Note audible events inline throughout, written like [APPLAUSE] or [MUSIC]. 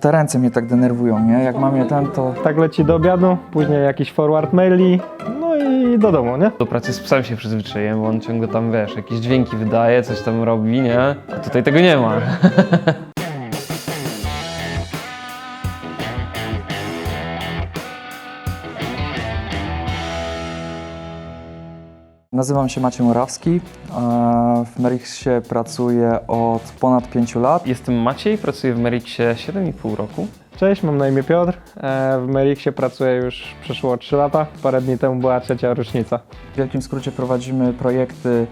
Te ręce mnie tak denerwują, nie? Jak mam je ten, to Tak leci do obiadu, później jakiś forward maili, no i do domu, nie? Do pracy z psem się przyzwyczaiłem, bo on ciągle tam, wiesz, jakieś dźwięki wydaje, coś tam robi, nie? A tutaj tego nie ma. [LAUGHS] nazywam się Maciej Morawski. e, W Merixie pracuję od ponad 5 lat. Jestem Maciej, pracuję w Merixie 7,5 roku. Cześć, mam na imię Piotr. E, W Merixie pracuję już przeszło 3 lata. Parę dni temu była trzecia rocznica. W wielkim skrócie prowadzimy projekty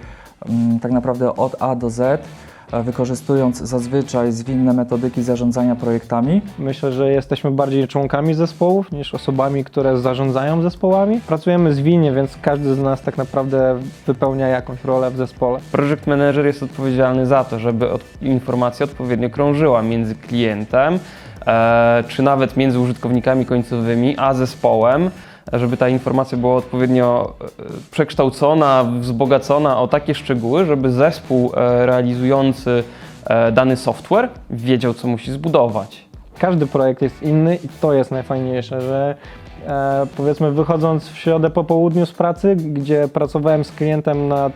mm, tak naprawdę od A do Z, wykorzystując zazwyczaj zwinne metodyki zarządzania projektami. Myślę, że jesteśmy bardziej członkami zespołów niż osobami, które zarządzają zespołami. Pracujemy zwinnie, więc każdy z nas tak naprawdę wypełnia jakąś rolę w zespole. Project Manager jest odpowiedzialny za to, żeby od, informacja odpowiednio krążyła między klientem, e, czy nawet między użytkownikami końcowymi, a zespołem, żeby ta informacja była odpowiednio e, przekształcona, wzbogacona o takie szczegóły, żeby zespół e, realizujący e, dany software wiedział, co musi zbudować. Każdy projekt jest inny i to jest najfajniejsze, że e, powiedzmy wychodząc w środę po południu z pracy, gdzie pracowałem z klientem nad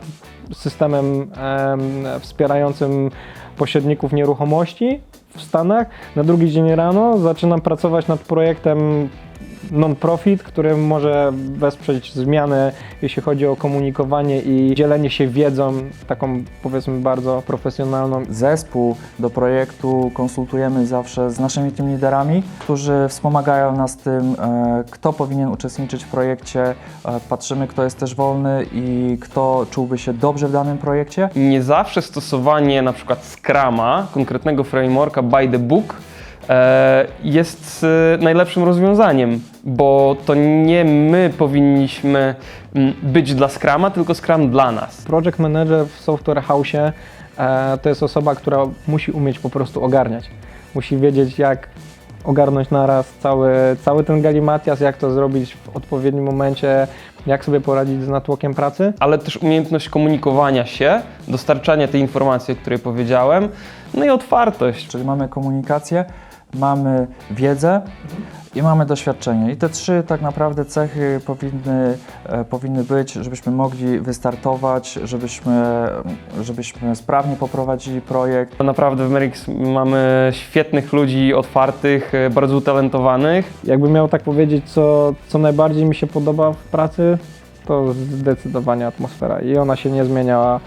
systemem em, wspierającym pośredników nieruchomości w Stanach, na drugi dzień rano zaczynam pracować nad projektem non-profit, który może wesprzeć zmianę, jeśli chodzi o komunikowanie i dzielenie się wiedzą, taką powiedzmy bardzo profesjonalną Zespół do projektu konsultujemy zawsze z naszymi team liderami, którzy wspomagają nas tym, e, kto powinien uczestniczyć w projekcie. E, Patrzymy, kto jest też wolny i kto czułby się dobrze w danym projekcie. nie zawsze stosowanie na przykład Scrama, konkretnego frameworka by the book, jest e, najlepszym rozwiązaniem, bo to nie my powinniśmy mm, być dla Scrama, tylko Scrum dla nas. Project Manager w Software House e, to jest osoba, która musi umieć po prostu ogarniać. Musi wiedzieć, jak ogarnąć naraz cały, cały ten galimatias, jak to zrobić w odpowiednim momencie, jak sobie poradzić z natłokiem pracy. Ale też umiejętność komunikowania się, dostarczania tej informacji, o której powiedziałem, no i otwartość. Czyli mamy komunikację, mamy wiedzę i mamy doświadczenie. I te trzy tak naprawdę cechy powinny, e, powinny być, żebyśmy mogli wystartować, żebyśmy, żebyśmy sprawnie poprowadzili projekt. Naprawdę w Merix mamy świetnych ludzi, otwartych, e, bardzo utalentowanych. Jakbym miał tak powiedzieć, co, co najbardziej mi się podoba w pracy, to zdecydowanie atmosfera. I ona się nie zmieniała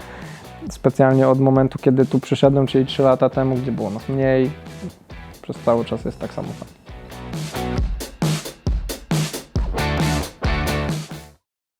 specjalnie od momentu, kiedy tu przyszedłem, czyli 3 lata temu, gdzie było nas mniej. Przez cały czas jest tak samo.